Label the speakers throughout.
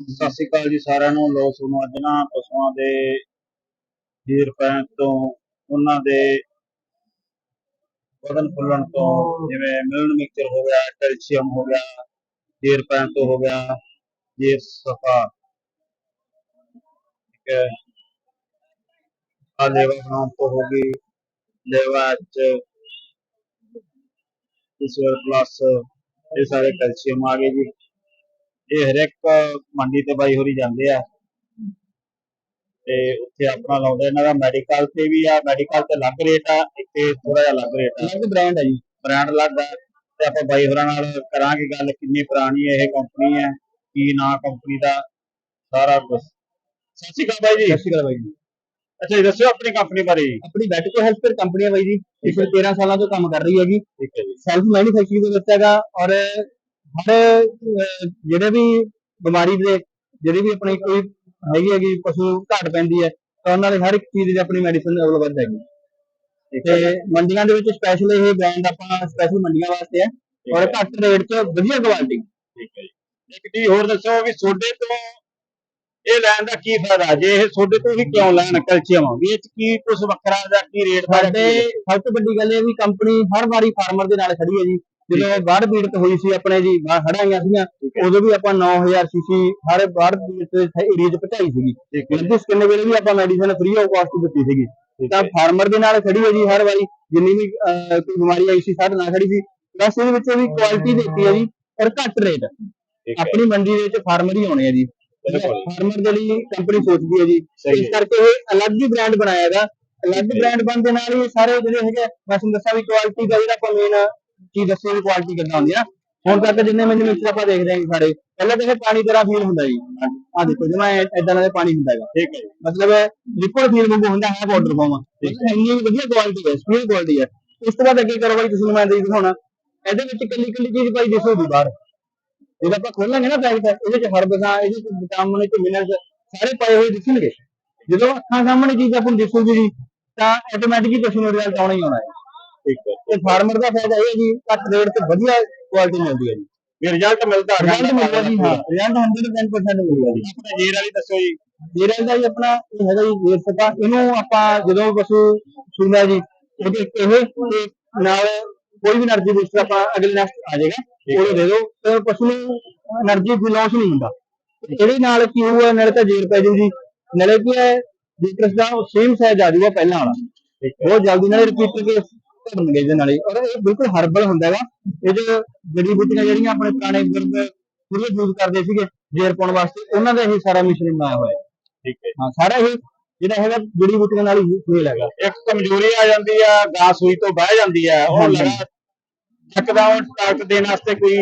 Speaker 1: ਸਤਿ ਸ਼੍ਰੀ ਅਕਾਲ ਜੀ ਸਾਰਿਆਂ ਨੂੰ ਲੋ ਸੁਣੋ ਅੱਜ ਨਾ ਪਸ਼ੂਆਂ ਦੇ ਜੀਰ ਪੈਣ ਤੋਂ, ਉਹਨਾਂ ਦੇ ਵਧਣ ਫੁੱਲਣ ਤੋਂ ਜਿਵੇਂ ਮਿਲਣ ਮਿਕਸਚਰ ਹੋ ਗਿਆ, ਕੈਲਸ਼ੀਅਮ ਹੋ ਗਿਆ ਜੀਰ ਪੈਣ ਤੋਂ ਹੋ ਗਿਆ ਜੀਰ ਸਫਾ। ਠੀਕ ਹੈ। ਆ ਲੇਵਾ ਬਣਾਉਣ ਤੋਂ ਹੋ ਗਈ, ਲੇਵਾ ਚ ਇਸਵਰ ਪਲੱਸ ਇਹ ਸਾਰੇ ਕੈਲਸ਼ੀਅਮ ਆ ਗਏ ਜੀ। ਇਹ ਹਰ ਇੱਕ ਮੰਡੀ ਤੇ ਬਾਈ ਹੋਰੀ ਜਾਂਦੇ ਆ। ਤੇ ਉੱਥੇ ਆਪਣਾ ਲਾਉਂਦੇ ਇਹਨਾਂ ਦਾ ਮੈਡੀਕਲ ਤੇ ਵੀ ਆ ਮੈਡੀਕਲ ਤੇ ਅਲੱਗ ਰੇਟ ਆ ਇੱਥੇ ਥੋੜਾ ਜਿਹਾ ਅਲੱਗ ਰੇਟ ਆ।
Speaker 2: ਅਲੱਗ ਬ੍ਰਾਂਡ ਹੈ ਜੀ।
Speaker 1: ਬ੍ਰਾਂਡ ਅਲੱਗ ਆ। ਤੇ ਆਪਾਂ ਬਾਈ ਹੋਰਾਂ ਨਾਲ ਕਰਾਂਗੇ ਗੱਲ ਕਿੰਨੀ ਪੁਰਾਣੀ ਇਹ ਕੰਪਨੀ ਹੈ ਕੀ ਨਾਂ ਕੰਪਨੀ ਦਾ ਸਾਰਾ ਕੁਝ ਸਤਿ ਸ਼੍ਰੀ ਅਕਾਲ ਬਾਈ ਜੀ।
Speaker 2: ਸਤਿ ਸ਼੍ਰੀ ਅਕਾਲ ਬਾਈ ਜੀ।
Speaker 1: ਅੱਛਾ ਜੀ ਦੱਸਿਓ ਆਪਣੀ ਕੰਪਨੀ ਬਾਰੇ।
Speaker 2: ਆਪਣੀ ਵੈਟਕੋ ਹੈਲਥਕੇਅਰ ਕੰਪਨੀ ਹੈ ਬਾਈ ਜੀ। ਪਿਛਲੇ 13 ਸਾਲਾਂ ਤੋਂ ਕੰਮ ਕਰ ਰਹੀ ਹੈਗੀ।
Speaker 1: ਠੀਕ ਹੈ ਜੀ।
Speaker 2: ਸੈਲਫ ਮੈਨੂਫੈਕਚਰਿੰਗ ਦੇ ਵਿੱਚ ਹੈਗਾ ਔਰ ਹਰ ਅਹ, ਜਿਹੜੇ ਵੀ ਬਿਮਾਰੀ ਦੇ ਜਿਹੜੀ ਵੀ ਆਪਣੀ ਕੋਈ ਹੈਗੀ ਹੈਗੀ ਪਸ਼ੂ ਘਾਟ ਪੈਂਦੀ ਹੈ ਤਾਂ ਉਹਨਾਂ ਦੇ ਹਰ ਇੱਕ ਚੀਜ਼ ਦੀ ਆਪਣੀ ਮੈਡੀਸਨ ਅਵੇਲੇਬਲ ਹੈਗੀ।
Speaker 1: ਹੈ।
Speaker 2: ਤੇ ਮੰਡੀਆਂ ਦੇ ਵਿੱਚ ਸਪੈਸ਼ਲ ਇਹ ਬ੍ਰਾਂਡ ਆਪਾਂ ਸਪੈਸ਼ਲ ਮੰਡੀਆਂ ਵਾਸਤੇ ਹੈ ਔਰ ਘੱਟ ਰੇਟ 'ਚ ਵਧੀਆ ਕੁਆਲਿਟੀ
Speaker 1: ਠੀਕ ਹੈ ਜੀ। ਇੱਕ ਚੀਜ਼ ਹੋਰ ਦੱਸੋ ਵੀ ਸੋਡੇ ਤੋਂ ਇਹ ਲੈਣ ਦਾ ਕੀ ਫਾਇਦਾ? ਜੇ ਇਹ ਸੋਡੇ ਤੋਂ ਵੀ ਕਿਉਂ ਲੈਣ ਕੈਲਸ਼ੀਅਮ? ਵੀ ਇਹ ਕੀ ਕੁਝ ਵੱਖਰਾ ਜਾਂ ਕੀ ਰੇਟ ਜਾਂ
Speaker 2: ਸਾਡੇ
Speaker 1: ਹੈ?
Speaker 2: ਸਭ ਤੋਂ ਵੱਡੀ ਗੱਲ ਇਹ ਵੀ ਕੰਪਨੀ ਹਰ ਵਾਰੀ ਫਾਰਮਰ ਦੇ ਨਾਲ ਖੜੀ ਹੈ ਜੀ। ਜਦੋਂ ਬਾੜ ਪੀੜਤ ਹੋਈ ਸੀ ਆਪਣੇ ਜੀ ਬਾਹਰ ਹੜਾਈਆਂ ਸੀਗੀਆਂ ਉਦੋਂ ਵੀ ਆਪਾਂ 9000 ਸੀਸੀ ਹਰ ਬਾੜ ਪੀੜਤ ਏਰੀਆ 'ਚ ਪਹੁੰਚਾਈ ਸੀਗੀ।
Speaker 1: ਠੀਕ ਹੈ।
Speaker 2: ਜਿਸ ਕਿੰਨੇ ਵੇਲੇ ਵੀ ਆਪਾਂ ਮੈਡੀਸਨ ਫ੍ਰੀ ਆਫ ਕਾਸਟ ਦਿੱਤੀ ਸੀਗੀ। ਤਾਂ ਫਾਰਮਰ ਦੇ ਨਾਲ ਖੜੀ ਹੈ ਜੀ ਹਰ ਵਾਰੀ ਜਿੰਨੀ ਵੀ ਕੋਈ ਬਿਮਾਰੀ ਆਈ ਸੀ ਸਾਡੇ ਨਾਲ ਖੜੀ ਸੀ। ਬਸ ਇਹਦੇ ਵਿੱਚ ਵੀ ਕੁਆਲਿਟੀ ਦਿੱਤੀ ਹੈ ਜੀ ਔਰ ਘੱਟ ਰੇਟ ਆਪਣੀ ਮੰਡੀ ਦੇ ਵਿੱਚ ਫਾਰਮਰ ਹੀ ਆਉਣੇ ਆ ਜੀ। ਫਾਰਮਰ ਦੇ ਲਈ ਕੰਪਨੀ ਸੋਚਦੀ ਹੈ ਜੀ। ਇਸ। ਕਰਕੇ ਇਹ ਅਲੱਗ ਹੀ ਬ੍ਰਾਂਡ ਬਣਾਇਆ ਹੈਗਾ। ਅਲੱਗ। ਬ੍ਰਾਂਡ ਬਣਨ ਦੇ ਨਾਲ ਹੀ ਸਾਰੇ ਜਿਹੜੇ ਹੈਗੇ ਮੈਂ ਤੁਹਾਨੂੰ ਦੱਸਾਂ ਵੀ ਕੁਆਲਿਟੀ ਦਾ ਜਿਹੜਾ ਆਪਾਂ ਮੇਨ ਚੀਜ਼ ਦੱਸੋ ਵੀ ਕੁਆਲਿਟੀ ਕਿੱਦਾਂ ਹੁੰਦੀ ਆ। ਹੁਣ ਤੱਕ ਜਿੰਨੇ ਮੈਨੂੰ ਮਿਕਸਰ ਆਪਾਂ ਦੇਖਦੇ ਹਾਂ ਜੀ ਸਾਰੇ ਪਹਿਲਾਂ ਤਾਂ ਇਹ ਪਾਣੀ ਤਰ੍ਹਾਂ ਫੀਲ ਹੁੰਦਾ ਜੀ। ਆ ਦੇਖੋ ਜਿਵੇਂ ਇਦਾਂ ਦਾ ਪਾਣੀ ਹੁੰਦਾ ਹੈਗਾ।
Speaker 1: ਠੀਕ ਹੈ
Speaker 2: ਮਤਲਬ ਲਿਕੁਇਡ ਫੀਲ ਵਾਂਗੂ ਹੁੰਦਾ ਹੈ। ਪਾਊਡਰ ਫਾਰਮ ਇੰਨੀ ਵਧੀਆ ਕੁਆਲਿਟੀ ਹੈ ਸਪੀਡ ਕੁਆਲਿਟੀ ਹੈ। ਉਸ ਤੋਂ ਬਾਅਦ ਅੱਗੇ ਕਰੋ ਬਾਈ ਤੁਸੀਂ ਮੈਂ ਦੇ ਦਿਖਾਉਣਾ ਇਹਦੇ ਵਿੱਚ ਕੱਲੀ ਕੱਲੀ ਚੀਜ਼ ਭਾਈ ਦਿਸੋ ਦੀ ਬਾਹਰ। ਜਦੋਂ ਆਪਾਂ ਖੋਲਾਂਗੇ ਨਾ ਪੈਕਟ ਇਹਦੇ ਚ ਹਰਬਸਾਂ ਇਹਦੇ ਚ ਵਿਟਾਮਿਨ ਤੇ ਮਿਨਰਲਸ ਸਾਰੇ ਪਏ ਹੋਏ ਦਿਸਣਗੇ ਜਦੋਂ ਅੱਖਾਂ ਸਾਹਮਣੇ ਚੀਜ਼ ਆਪਾਂ ਨੂੰ ਦਿਸੂਗੀ ਜੀ ਤਾਂ ਆਟੋਮੈਟਿਕਲੀ ਪਸ਼ੂ ਨੂੰ ਰਿਜ਼ਲਟ ਆਉਣਾ ਹੀ ਆਉਣਾ ਹੈ।
Speaker 1: ਠੀਕ ਹੈ।
Speaker 2: ਤੇ ਫਾਰਮਰ ਦਾ ਫਾਇਦਾ ਇਹ ਹੈ ਜੀ ਘੱਟ ਰੇਟ ਤੇ ਵਧੀਆ ਕੁਆਲਿਟੀ ਮਿਲਦੀ ਹੈ ਜੀ।
Speaker 1: ਵੀ ਰਿਜ਼ਲਟ ਮਿਲਦਾ
Speaker 2: ਰਿਜ਼ਲਟ ਮਿਲਦਾ ਜੀ ਹਾਂ। ਰਿਜ਼ਲਟ 110% ਮਿਲਦਾ ਜੀ।
Speaker 1: ਆਪਣਾ ਜੇਰ ਵਾਲੀ ਦੱਸੋ ਜੀ।
Speaker 2: ਜੇਰ ਵਾਲੀ ਦਾ ਜੀ ਆਪਣਾ ਇਹ ਹੈਗਾ ਜੀ ਜੇਰ ਸਪਾ ਇਹਨੂੰ ਆਪਾਂ ਜਦੋਂ ਪਸ਼ੂ ਸੁਣਾ ਜੀ ਇਹਦੇ ਇਹ ਨਾਲ ਕੋਈ ਵੀ એનર્ਜੀ ਬੂਸਟਰ ਆਪਾਂ ਅਗਲੇ ਨੈਕਸਟ ਆ ਜਾਏਗਾ ਉਹ ਦੇ ਦਿਓ। ਤੇ ਪਸ਼ੂ ਨੂੰ એનર્ਜੀ ਕੋਈ ਲਾਸ ਨਹੀਂ ਹੁੰਦਾ। ਇਹਦੇ ਨਾਲ ਕੀ ਹੋਊਗਾ ਨਾਲੇ ਤਾਂ ਜੇਰ ਪੈ ਜੂ ਜੀ ਨਾਲੇ ਕੀ ਹੈ ਲੀਟਰਸ ਦਾ ਸੇਮ ਸਾਈਜ਼ ਆ ਜਾਊਗਾ ਪਹਿਲਾਂ ਵਾਲਾ। ਬਹੁਤ ਜਲਦੀ ਨਾਲੇ ਰਿਪੀਟਰ ਕੇਸ ਧਰਨਗੇ ਇਹਦੇ ਨਾਲ ਹੀ। ਔਰ ਇਹ ਬਿਲਕੁਲ ਹਰਬਲ ਹੁੰਦਾ ਹੈਗਾ ਇਹ ਜੋ ਜੜੀ ਬੂਟੀਆਂ ਜਿਹੜੀਆਂ ਆਪਣੇ ਪੁਰਾਣੇ ਬਜ਼ੁਰਗ ਪੂਰੇ ਯੂਜ਼ ਕਰਦੇ ਸੀਗੇ ਜੇਰ ਪਾਉਣ ਵਾਸਤੇ ਉਹਨਾਂ ਦਾ ਇਹ ਸਾਰਾ ਮਿਸ਼ਰਣ ਬਣਾਇਆ ਹੋਇਆ।
Speaker 1: ਠੀਕ ਹੈ
Speaker 2: ਹਾਂ ਸਾਰਾ ਇਹ ਜਿਹੜਾ ਹੈਗਾ ਜੜੀ ਬੂਟੀਆਂ ਨਾਲ ਹੀ ਮੇਲ ਹੈਗਾ।
Speaker 1: ਇੱਕ ਕਮਜ਼ੋਰੀ ਆ ਜਾਂਦੀ ਆ ਗਾਸ ਹੋਈ ਤੋਂ ਬਹਿ ਜਾਂਦੀ ਆ। ਉਹ ਲਗਾ ਚੱਕਦਾ ਉਹ ਤਾਕਤ ਦੇਣ ਵਾਸਤੇ ਕੋਈ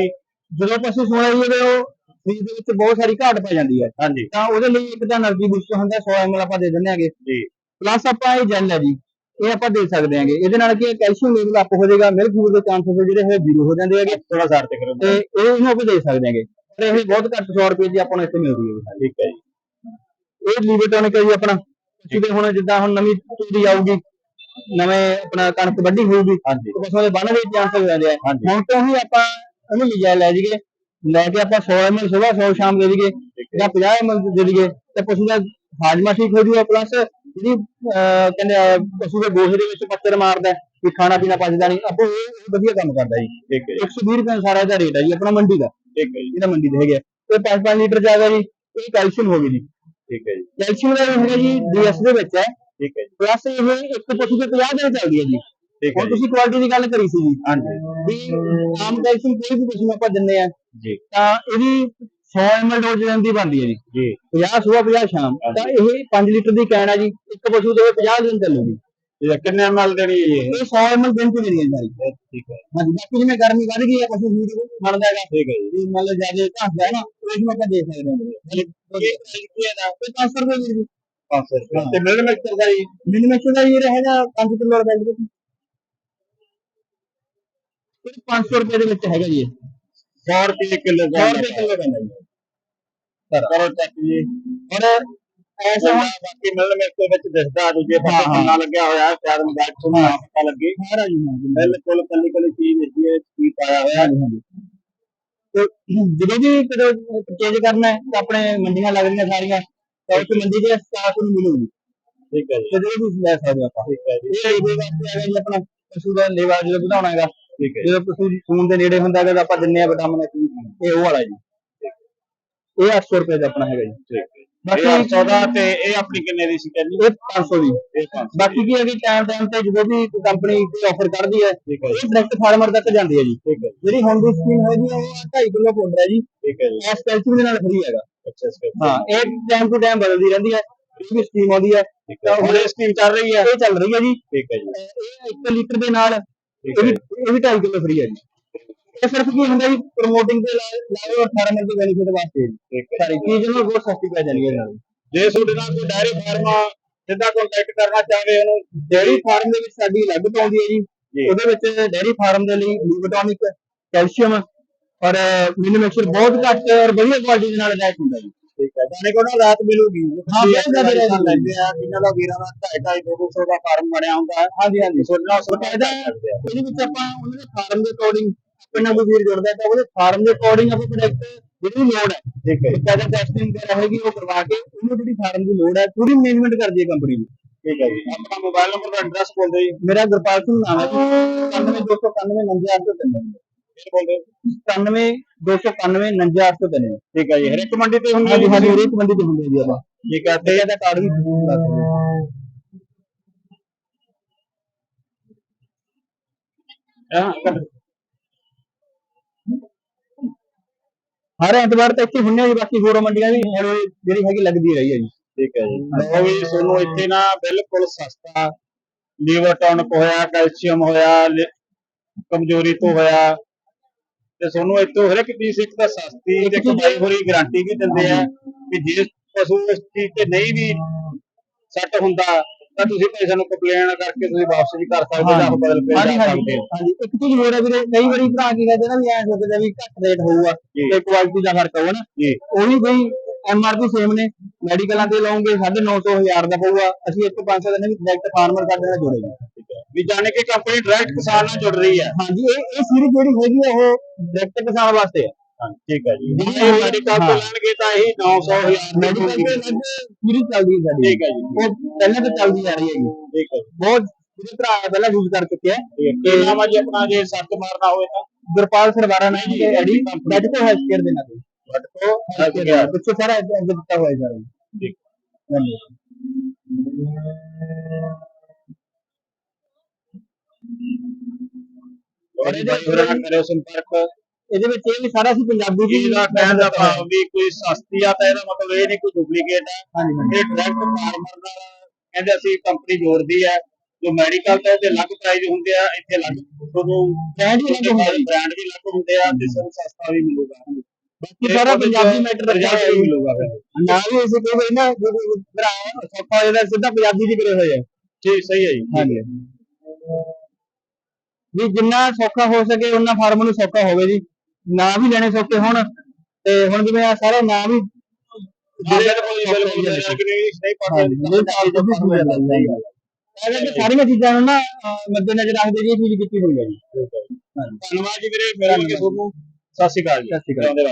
Speaker 2: ਜਦੋਂ ਪਸ਼ੂ ਸੋਣਾ ਜੀ ਉਹ ਸਰੀਰ ਦੇ ਵਿੱਚ ਬਹੁਤ ਸਾਰੀ ਘਾਟ ਪੈ ਜਾਂਦੀ ਹੈ
Speaker 1: ਹਾਂਜੀ।
Speaker 2: ਤਾਂ ਉਹਦੇ ਲਈ ਇੱਕ ਤਾਂ એનર્ਜੀ ਬੂਸਟ ਹੁੰਦਾ 100 ml ਆਪਾਂ ਦੇ ਦਿੰਦੇ ਹਾਂਗੇ।
Speaker 1: ਜੀ।
Speaker 2: ਪਲੱਸ ਆਪਾਂ ਇਹ ਜੈਲ ਹੈ ਜੀ। ਇਹ ਆਪਾਂ ਦੇ ਸਕਦੇ ਆਂਗੇ ਇਹਦੇ ਨਾਲ ਕੀ ਕੈਲਸ਼ੀਅਮ ਲੈਵਲ ਅਪ ਹੋ ਜਾਏਗਾ ਮਿਲਕ ਫੂਡ ਦੇ ਚਾਂਸਸ ਜਿਹੜੇ ਹੈ ਜ਼ੀਰੋ ਹੋ ਜਾਂਦੇ ਹੈਗੇ
Speaker 1: ਥੋੜਾ ਸਾਰ ਤੇ ਕਰੋ।
Speaker 2: ਤੇ ਇਹ ਇਹਨੂੰ ਆਪਾਂ ਦੇ ਸਕਦੇ ਆਂਗੇ ਪਰ ਇਹ ਬਹੁਤ ਘੱਟ 100 ਰੁਪਏ ਦੀ ਆਪਾਂ ਨੂੰ ਇੱਥੇ ਮਿਲਦੀ ਹੈ।
Speaker 1: ਠੀਕ ਹੈ ਜੀ।
Speaker 2: ਇਹ ਲੀਵਰਟੋਨਿਕ ਹੈ ਜੀ ਆਪਣਾ। ਜਿਹਦੇ ਹੁਣ ਜਿੱਦਾਂ ਹੁਣ ਨਵੀਂ ਤੂੜੀ ਆਊਗੀ ਨਵੇਂ ਆਪਣਾ ਕਣਕ ਵੱਢੀ ਹੋਊਗੀ
Speaker 1: ਹਾਂਜੀ।
Speaker 2: ਤੇ ਬਸ ਉਹਦੇ ਬਣ ਦੇ ਚਾਂਸ ਹੋ ਜਾਂਦੇ ਆ। ਹੁਣ ਤੋਂ ਹੀ ਆਪਾਂ ਇਹਨੂੰ ਲਿਜਾ ਲੈ ਜੀਏ ਲੈ ਕੇ ਆਪਾਂ 100 ml ਸਵੇਰ 100 ਸ਼ਾਮ ਦੇ ਦਈਏ ਜਾਂ 50 ml ਦੇ ਦਈਏ ਤੇ ਪਸ਼ੂ ਦਾ ਹਾਜ਼ਮਾ ਠੀਕ ਹੋ ਜੂਗਾ ਪਲੱਸ ਜਿਹੜੀ ਅਹ, ਕਹਿੰਦੇ ਪਸ਼ੂ ਦੇ ਗੋਹੇ ਦੇ ਵਿੱਚ ਪੱਤਰ ਮਾਰਦਾ ਵੀ ਖਾਣਾ ਪੀਣਾ ਪਚਦਾ ਨਹੀਂ। ਆਪੋ ਇਹ ਵਧੀਆ ਕੰਮ ਕਰਦਾ ਜੀ।
Speaker 1: ਠੀਕ ਹੈ ਜੀ।
Speaker 2: 120 ਰੁਪਏ ਸਾਰਾ ਇਹਦਾ ਰੇਟ ਹੈ ਜੀ ਆਪਣਾ ਮੰਡੀ ਦਾ।
Speaker 1: ਠੀਕ ਹੈ ਜੀ।
Speaker 2: ਜਿਹੜਾ ਮੰਡੀ ਦੇ ਹੈਗੇ। ਇਹ 5-5 ਲੀਟਰ ਜਾਗਾ ਜੀ ਇਹ ਕੈਲਸ਼ੀਅਮ ਹੋ ਗਈ ਜੀ।
Speaker 1: ਠੀਕ ਹੈ ਜੀ।
Speaker 2: ਕੈਲਸ਼ੀਅਮ ਦਾ ਹੈਗਾ ਜੀ ਡੀਐਸ ਦੇ ਵਿੱਚ ਹੈ।
Speaker 1: ਠੀਕ ਹੈ ਜੀ।
Speaker 2: ਪਲੱਸ ਇਹ ਇੱਕ ਪਸ਼ੂ ਦੇ 50 ਦਿਨ ਚੱਲਦੀ ਹੈ ਜੀ।
Speaker 1: ਠੀਕ ਹੈ
Speaker 2: ਤੁਸੀਂ ਕੁਆਲਿਟੀ ਦੀ ਗੱਲ ਕਰੀ ਸੀ ਜੀ।
Speaker 1: ਹਾਂਜੀ।
Speaker 2: ਵੀ ਆਮ ਕੈਲਸ਼ੀਅਮ ਕੋਈ ਵੀ ਪਸ਼ੂ ਨੂੰ ਆਪਾਂ ਦਿੰਦੇ ਆ
Speaker 1: ਜੀ।
Speaker 2: ਤਾਂ ਇਹਦੀ 100 ml ਡੋਜ਼ ਲੈਣ ਦੀ ਬਣਦੀ ਹੈ ਜੀ।
Speaker 1: ਜੀ।
Speaker 2: 50 ਸਵੇਰ 50 ਸ਼ਾਮ। ਤਾਂ ਇਹ 5 ਲੀਟਰ ਦੀ ਕੈਨ ਹੈ ਜੀ। ਇੱਕ ਪਸ਼ੂ ਦੇ 50 ਦਿਨ ਚੱਲੂਗੀ
Speaker 1: ਇਹ ਕਿੰਨੇ ਐਮਐਲ ਦੇਣੀ ਹੈ ਇਹ?
Speaker 2: ਇਹ 100 ml ਦਿਨ ਚ ਮਿਲਦੀ ਹੈ ਸਾਰੀ।
Speaker 1: ਠੀਕ ਹੈ।
Speaker 2: ਹਾਂਜੀ ਬਾਕੀ ਜਿਵੇਂ ਗਰਮੀ ਵੱਧ ਗਈ ਹੈ ਪਸ਼ੂ ਫੀਡ ਬਣਦਾ ਹੈਗਾ।
Speaker 1: ਠੀਕ ਹੈ ਜੀ।
Speaker 2: ਲਓ ਜ਼ਿਆਦਾ ਘਸਦਾ ਹੈ ਨਾ ਉਹ ਇਸ ਨੂੰ ਆਪਾਂ ਦੇਖ ਸਕਦੇ ਹਾਂ
Speaker 1: ਇਹ ਕੀ ਹੈ ਦਾ
Speaker 2: ਇਹ 500 ਰੁਪਏ ਦੀ
Speaker 1: 500 ਰੁਪਏ। ਤੇ ਮਿਲਣ ਮਿਕਸਰ ਦਾ ਜੀ।
Speaker 2: ਮਿਨੀਮਮ ਦਾ ਇਹ ਰਹੇਗਾ 5 ਕਿਲੋ ਦਾ ਬੈਗ ਵਿੱਚ ਇਹ 500 ਰੁਪਏ ਦੇ ਵਿੱਚ ਹੈਗਾ ਜੀ ਇਹ।
Speaker 1: 100 ਰੁਪਏ ਕਿਲੋ
Speaker 2: 100 ਰੁਪਏ ਕਿਲੋ ਜੀ।
Speaker 1: ਕਰੋ ਚੈੱਕ ਜੀ।
Speaker 2: ਔਰ ਐਸਾ
Speaker 1: ਬਾਕੀ ਮਿਲਣ ਮਿਕਸਰ ਵਿੱਚ ਦਿਸਦਾ ਦੂਜੇ
Speaker 2: ਹਾਂ,
Speaker 1: ਪਾਸੇ
Speaker 2: ਹਾਂ।
Speaker 1: ਕਿੰਨਾ ਲੱਗਿਆ ਹੋਇਆ ਹੈ, ਸ਼ਾਇਦ ਮਜ਼ਾਕ ਤੋਂ ਨਾ ਪਤਾ ਲੱਗੇ।
Speaker 2: ਸਾਰਾ ਜੀ ਹਾਂ
Speaker 1: ਬਿਲਕੁਲ ਕੱਲੀ ਕੱਲੀ ਚੀਜ਼ ਹੈਗੀ ਹੈ ਕੀ ਪਾਇਆ ਹੋਇਆ।
Speaker 2: ਹਾਂਜੀ ਤੇ ਜਦੋਂ ਵੀ ਕਦੋਂ ਪਰਚੇਜ ਕਰਨਾ ਹੈ ਤਾਂ ਆਪਣੇ ਮੰਡੀਆਂ ਲੱਗਦੀਆਂ ਸਾਰੀਆਂ ਤਾਂ ਉਸ ਮੰਡੀ ਦੇ ਸਟਾਫ ਨੂੰ ਮਿਲੂਗੀ
Speaker 1: ਠੀਕ ਹੈ ਜੀ।
Speaker 2: ਜਦੋਂ ਵੀ ਲੈ ਸਕਦੇ ਹੋ ਆਪਾਂ।
Speaker 1: ਠੀਕ ਹੈ ਜੀ।
Speaker 2: ਇਹ ਇਹਦੇ ਵਾਸਤੇ ਹੈਗਾ ਜੀ ਆਪਣਾ ਪਸ਼ੂ ਦਾ ਲੇਵਾ ਜਦੋਂ ਵਧਾਉਣਾ ਹੈਗਾ।
Speaker 1: ਠੀਕ ਹੈ
Speaker 2: ਜਦੋਂ ਪਸ਼ੂ ਸੂਣ ਦੇ ਨੇੜੇ ਹੁੰਦਾ ਹੈਗਾ ਤਾਂ ਆਪਾਂ ਦਿੰਨੇ ਆ ਵਿਟਾਮਿਨ ਇਹ ਉਹ ਵਾਲਾ ਜੀ। ਇਹ 800 ਰੁਪਏ ਦਾ ਆਪਣਾ ਹੈਗਾ ਜੀ।
Speaker 1: ਠੀਕ ਹੈ
Speaker 2: ਬਾਕੀ
Speaker 1: ਇਹ 800 ਦਾ ਤੇ ਇਹ ਆਪਣੀ ਕਿੰਨੇ ਦੀ ਸੀ ਕਹਿੰਦੀ?
Speaker 2: ਇਹ 500 ਦੀ।
Speaker 1: ਇਹ 500
Speaker 2: ਬਾਕੀ ਕੀ ਹੈ ਕਿ ਟਾਈਮ ਟਾਈਮ ਤੇ ਜਦੋਂ ਵੀ ਕੋਈ ਕੰਪਨੀ ਕੋਈ ਆਫਰ ਕੱਢਦੀ ਹੈ
Speaker 1: ਠੀਕ ਹੈ ਜੀ।
Speaker 2: ਇਹ ਡਾਇਰੈਕਟ ਫਾਰਮਰ ਤੱਕ ਜਾਂਦੀ ਹੈ ਜੀ।
Speaker 1: ਠੀਕ ਹੈ ਜੀ।
Speaker 2: ਜਿਹੜੀ ਹੁਣ ਦੀ ਸਕੀਮ ਹੈਗੀ ਆ, ਉਹ 2.5 ਕਿਲੋ ਪਾਊਡਰ ਹੈ ਜੀ।
Speaker 1: ਠੀਕ ਹੈ ਜੀ।
Speaker 2: ਇਸ ਕੈਲਸ਼ੀਅਮ ਦੇ ਨਾਲ ਫਰੀ ਹੈਗਾ।
Speaker 1: ਅੱਛਾ ਸਰ
Speaker 2: ਹਾਂ ਇਹ ਟਾਈਮ ਟੂ ਟਾਈਮ ਬਦਲਦੀ ਰਹਿੰਦੀ ਹੈ। ਇਹ ਵੀ ਸਕੀਮ ਆਉਂਦੀ ਹੈ
Speaker 1: ਠੀਕ ਹੈ। ਹੁਣ ਇਹ ਸਕੀਮ ਚੱਲ ਰਹੀ ਹੈ।
Speaker 2: ਇਹ ਚੱਲ ਰਹੀ ਹੈ ਜੀ।
Speaker 1: ਠੀਕ ਹੈ ਜੀ।
Speaker 2: ਇਹ 1 ਲੀਟਰ ਦੇ ਨਾਲ
Speaker 1: ਠੀਕ
Speaker 2: ਇਹ
Speaker 1: ਹੈ
Speaker 2: ਵੀ ਇਹ ਵੀ 2.5 ਕਿਲੋ ਫਰੀ ਹੈ ਜੀ। ਇਹ ਸਿਰਫ ਕੀ ਹੁੰਦਾ ਜੀ ਪ੍ਰੋਮੋਟਿੰਗ ਦੇ ਲਾਏ ਔਰ ਫਾਰਮਰ ਦੇ ਬੈਨੀਫਿਟ ਵਾਸਤੇ। ਜੀ ਸਾਰੀ ਚੀਜ਼ ਨੂੰ ਬਹੁਤ ਸਸਤੀ ਪੈ ਜਾਣੀ ਹੈ ਨਾਲ
Speaker 1: ਜੇ ਤੁਹਾਡੇ ਨਾਲ ਕੋਈ ਡਾਇਰੀ ਫਾਰਮ ਸਿੱਧਾ ਕੰਟੈਕਟ ਕਰਨਾ ਚਾਹਵੇ ਉਹਨੂੰ
Speaker 2: ਡੇਅਰੀ ਫਾਰਮ ਦੇ ਵਿੱਚ ਸਾਡੀ ਅਲੱਗ ਤੋਂ ਆਉਂਦੀ ਹੈ ਜੀ। ਉਹਦੇ ਵਿੱਚ ਡੇਅਰੀ ਫਾਰਮ ਦੇ ਲਈ ਲਿਊਬਟੋਨਿਕ ਕੈਲਸ਼ੀਅਮ ਔਰ ਮਿਨਰਲ ਬਹੁਤ ਘੱਟ ਔਰ ਵਧੀਆ ਕੁਆਲਿਟੀ ਦੇ ਨਾਲ ਅਟੈਚ ਹੁੰਦਾ ਜੀ।
Speaker 1: ਠੀਕ ਹੈ। ਜਾਨੇ ਕੋਲ ਰਾਤ ਮਿਲੂਗੀ।
Speaker 2: ਹਾਂ, ਬਹੁਤ ਜ਼ਿਆਦਾ ਰਾਹਤ
Speaker 1: ਲੈਂਦੇ ਆ ਜਿਨ੍ਹਾਂ ਦਾ ਵੀਰਾਂ ਦਾ 2.5 200 ਦਾ ਫਾਰਮ ਬਣਿਆ ਹੁੰਦਾ। ਹੈ
Speaker 2: ਹਾਂਜੀ ਹਾਂਜੀ।
Speaker 1: ਨਾਲ ਸੰਪਰਕ
Speaker 2: ਬਕਾਇਦਾ ਇਹਦੇ ਵਿੱਚ ਆਪਾਂ ਉਹਨਾਂ ਦੇ ਫਾਰਮ ਦੇ ਅਕੋਰਡਿੰਗ ਆਪਣਾ ਕੋਈ ਵੀਰ ਜੁੜਦਾ ਹੈ ਤਾਂ ਉਹਦੇ ਫਾਰਮ ਦੇ ਅਕੋਰਡਿੰਗ ਆਪਾਂ ਪ੍ਰੋਡਕਟ ਜਿਹੜੀ ਲੋੜ ਹੈ
Speaker 1: ਠੀਕ ਹੈ ਜੀ,
Speaker 2: ਬਕਾਇਦਾ ਟੈਸਟਿੰਗ ਵਗੈਰਾ ਹੈਗੀ ਉਹ ਕਰਵਾ ਕੇ ਉਹਨੂੰ ਜਿਹੜੀ ਫਾਰਮ ਦੀ ਲੋੜ ਹੈ ਪੂਰੀ ਮੈਨੇਜਮੈਂਟ ਕਰਦੀ ਹੈ ਕੰਪਨੀ ਦੀ
Speaker 1: ਠੀਕ ਹੈ ਜੀ ਆਪਣਾ ਮੋਬਾਈਲ ਨੰਬਰ ਦਾ ਐਡਰੈਸ ਬੋਲ ਦਿਓ ਜੀ
Speaker 2: ਮੇਰਾ ਗੁਰਪਾਲ ਸਿੰਘ ਨਾਮ ਹੈ ਜੀ 99291 99803
Speaker 1: ਫਿਰ ਬੋਲ ਦਿਓ
Speaker 2: 99291 99803
Speaker 1: ਠੀਕ ਹੈ ਜੀ ਹਰ ਇੱਕ ਮੰਡੀ ਤੇ ਹੁੰਦੀ
Speaker 2: ਹਾਂਜੀ ਹਾਂਜੀ ਹਰੇਕ ਬੰਦੇ ਦੀ ਹੁੰਦੀ ਹੈ ਜੀ ਆਪਾਂ
Speaker 1: ਠੀਕ ਹੈ
Speaker 2: ਤੇ
Speaker 1: ਤੇ
Speaker 2: ਇਹਦਾ ਕਾਰਡ ਵੀ ਦੱਸ ਦਿਓ
Speaker 1: ਹਾਂ, ਕਰ-
Speaker 2: ਹਰ ਐਤਵਾਰ ਤੱਕ ਹੀ ਹੁੰਨੇ ਆ ਜੀ ਬਾਕੀ ਹੋਰ ਮੰਡੀਆਂ ਵੀ ਹੁਣ ਜਿਹੜੀ ਹੈਗੀ ਲੱਗਦੀ ਰਹੀ ਹੈ ਜੀ।
Speaker 1: ਠੀਕ ਹੈ ਜੀ। ਲਓ ਵੀ ਤੁਹਾਨੂੰ ਇੱਥੇ ਨਾ ਬਿਲਕੁਲ ਸਸਤਾ ਲੀਵਰ ਟੌਨਿਕ ਹੋਇਆ ਕੈਲਸ਼ੀਅਮ ਹੋਇਆ ਕਮਜ਼ੋਰੀ ਤੋਂ ਹੋਇਆ। ਤੇ ਤੁਹਾਨੂੰ ਇੱਥੋਂ ਹਰ ਇੱਕ ਚੀਜ਼ ਇੱਕ ਤਾਂ ਸਸਤੀ ਤੇ ਇੱਕ ਬਾਈ ਹੋਰੀ ਗਾਰੰਟੀ ਵੀ ਦਿੰਦੇ ਆ ਕਿ ਜੇ ਪਸ਼ੂ ਇਸ ਚੀਜ਼ ਤੇ ਨਹੀਂ ਵੀ ਸੈੱਟ ਹੁੰਦਾ ਤਾਂ ਤੁਸੀਂ ਭਾਈ ਸਾਨੂੰ ਕੰਪਲੇਨ ਕਰਕੇ ਤੁਸੀਂ ਵਾਪਸ ਵੀ ਕਰ ਸਕਦੇ ਜਾਂ ਉਹ ਬਦਲ ਕੇ
Speaker 2: ਹਾਂਜੀ
Speaker 1: ਜਾ
Speaker 2: ਹਾਂਜੀ
Speaker 1: ਸਕਦੇ ਹੋ।
Speaker 2: ਹਾਂਜੀ। ਇੱਕ ਚੀਜ਼ ਹੋਰ ਹੈ ਵੀਰੇ ਕਈ ਵਾਰੀ ਭਰਾ ਕੀ ਕਹਿੰਦੇ ਨਾ ਵੀ ਐਂ ਸੋਚਦੇ ਆ ਵੀ ਘੱਟ ਰੇਟ ਹੋਊਗਾ
Speaker 1: ਜੀ।
Speaker 2: ਤੇ ਕੁਆਲਿਟੀ ਦਾ ਫ਼ਰਕ ਹੋਊਗਾ ਨਾ।
Speaker 1: ਜੀ।
Speaker 2: ਉਹ ਵੀ ਬਈ ਐਮਆਰਪੀ ਸੇਮ ਨੇ ਮੈਡੀਕਲਾਂ ਤੇ ਲਾਉਂਗੇ 950 1000 ਦਾ ਪਊਗਾ ਅਸੀਂ ਇੱਥੇ 500 ਦਾ ਨਹੀਂ ਡਾਇਰੈਕਟ ਫਾਰਮਰ ਕਰਦੇ ਨਾਲ ਜੁੜੇਗਾ
Speaker 1: ਹੈ। ਵੀ ਜਾਣੇ ਕਿ ਕੰਪਨੀ ਡਾਇਰੈਕਟ ਕਿਸਾਨ ਨਾਲ ਜੁੜ ਰਹੀ ਹੈ।
Speaker 2: ਹਾਂਜੀ ਇਹ ਇਹ ਸੀਰੀਜ਼ ਜਿਹੜੀ ਹੈਗੀ ਆ ਉਹ ਡਾਇਰੈਕਟ ਕਿਸਾਨ ਵਾਸਤੇ ਹੈ
Speaker 1: ਹਾਂ ਠੀਕ ਹੈ ਜੀ
Speaker 2: ਜੀ,
Speaker 1: ਜੇ ਮੈਡੀਕਲ ਤੋਂ
Speaker 2: ਹਾਂ।
Speaker 1: ਲੈਣਗੇ ਤਾਂ ਇਹੀ 900 ਹਜ਼ਾਰ
Speaker 2: ਮੈਡੀਕਲ ਤੇ ਅਲੱਗ ਸੀਰੀਜ਼ ਚੱਲਦੀ ਹੈ ਸਾਡੀ
Speaker 1: ਠੀਕ ਹੈ ਜੀ
Speaker 2: ਉਹ ਪਹਿਲਾਂ ਤੋਂ ਚੱਲਦੀ ਆ ਰਹੀ ਹੈਗੀ
Speaker 1: ਠੀਕ ਹੈ ਜੀ
Speaker 2: ਬਹੁਤ ਜਿਹੜੇ ਭਰਾ ਪਹਿਲਾਂ ਯੂਜ਼ ਕਰ ਚੁੱਕੇ ਆ
Speaker 1: ਤੇ ਕੀ ਨਾਮ ਹੈ ਜੀ ਆਪਣਾ ਜੇ ਸੱਟ ਮਾਰਨਾ ਹੋਵੇ ਤਾਂ
Speaker 2: ਗੁਰਪਾਲ ਸਰਵਾਰਾ ਨਾਮ ਦੇ ਐਡੀ ਮੈਡੀਕਲ ਹੈਲਥ ਕੇਅਰ ਦੇ ਨਾਲ
Speaker 1: ਵੱਟ ਤੋਂ
Speaker 2: ਹੈਲਥ ਕੇਅਰ ਪਿੱਛੇ ਸਾਰਾ ਅੱਗੇ ਅੱਗੇ ਦਿੱਤਾ ਹੋਇਆ ਹੈ ਸਾਰਾ
Speaker 1: ਠੀਕ
Speaker 2: ਹਾਂਜੀ
Speaker 1: ਔਰ ਇਹਦੇ ਨਾਲ ਕਰਿਓ ਸੰਪਰਕ
Speaker 2: ਇਹਦੇ ਵਿੱਚ ਇਹ ਵੀ ਸਾਰਾ ਅਸੀਂ ਪੰਜਾਬੀ ਹੀ
Speaker 1: ਇਹਦਾ ਕਹਿਣ ਦਾ ਭਾਵ ਵੀ ਕੋਈ ਸਸਤੀ ਆ ਤਾਂ ਇਹਦਾ ਮਤਲਬ ਇਹ ਨਹੀਂ ਕੋਈ ਡੁਪਲੀਕੇਟ ਹੈ ਇਹ ਡਾਇਰੈਕਟ ਫਾਰਮਰ ਨਾਲ ਕਹਿੰਦੇ ਅਸੀਂ ਕੰਪਨੀ ਜੋੜਦੀ ਹੈ ਜੋ ਮੈਡੀਕਲ ਤੇ ਉਹਦੇ ਅਲੱਗ ਪ੍ਰਾਈਸ ਹੁੰਦੇ ਆ ਇੱਥੇ ਅਲੱਗ। ਤੁਹਾਨੂੰ
Speaker 2: ਬ੍ਰਾਂਡ ਵੀ ਅਲੱਗ ਹੁੰਦਾ ਜੀ।
Speaker 1: ਬ੍ਰਾਂਡ ਵੀ ਅਲੱਗ ਹੁੰਦੇ ਆ ਤੇ ਸਾਨੂੰ ਸਸਤਾ ਵੀ ਮਿਲੂਗਾ।
Speaker 2: ਬਾਕੀ ਸਾਰਾ ਪੰਜਾਬੀ ਮੈਟਰ ਰੱਖਿਆ ਹੋਇਆ। ਜੀ
Speaker 1: ਮਿਲੂਗਾ ਫਿਰ।
Speaker 2: ਨਾ ਵੀ ਇਸੇ ਕੋਈ ਨਾ ਭਰਾ ਹੋ ਜਾਂਦਾ ਸਿੱਧਾ ਪੰਜਾਬੀ ਚ ਕਰੇ ਹੋਏ ਆ
Speaker 1: ਠੀਕ ਸਹੀ ਹੈ ਜੀ।
Speaker 2: ਹਾਂਜੀ। ਵੀ ਜਿੰਨਾ ਸੌਖਾ ਹੋ ਸਕੇ ਉਹਨਾਂ ਫਾਰਮ ਨੂੰ ਸੌਖਾ ਹੋਵੇ ਜੀ। ਨਾਂ ਵੀ ਲੈਣੇ ਸੌਖੇ ਹੋਣ ਤੇ ਹੁਣ ਜਿਵੇਂ ਆ ਸਾਰੇ ਨਾਂ ਵੀ
Speaker 1: ਬਿਲਕੁਲ ਜੀ, ਬਿਲਕੁਲ ਨਹੀਂ ਪਤਾ
Speaker 2: ਹਾਂਜੀ ਇਹ ਤਾਂ ਆਪ ਵੀ ਸਮਝ ਲੈਂਦਾ ਹੀ। ਹੈ ਸਾਰੀਆਂ ਚੀਜ਼ਾਂ ਨੂੰ ਨਾ ਮੱਦੇ ਨਜ਼ਰ ਰੱਖਦੇ ਜੀ ਚੀਜ਼ ਕੀਤੀ ਹੋਈ ਹੈ ਜੀ।
Speaker 1: ਧੰਨਵਾਦ ਜੀ ਵੀਰੇ ਮਿਲਾਂਗੇ ਤੁਹਾਨੂੰ। ਸਤਿ ਸ਼੍ਰੀ ਅਕਾਲ ਜੀ।
Speaker 2: ਸਤਿ ਸ਼੍ਰੀ ਅਕਾਲ।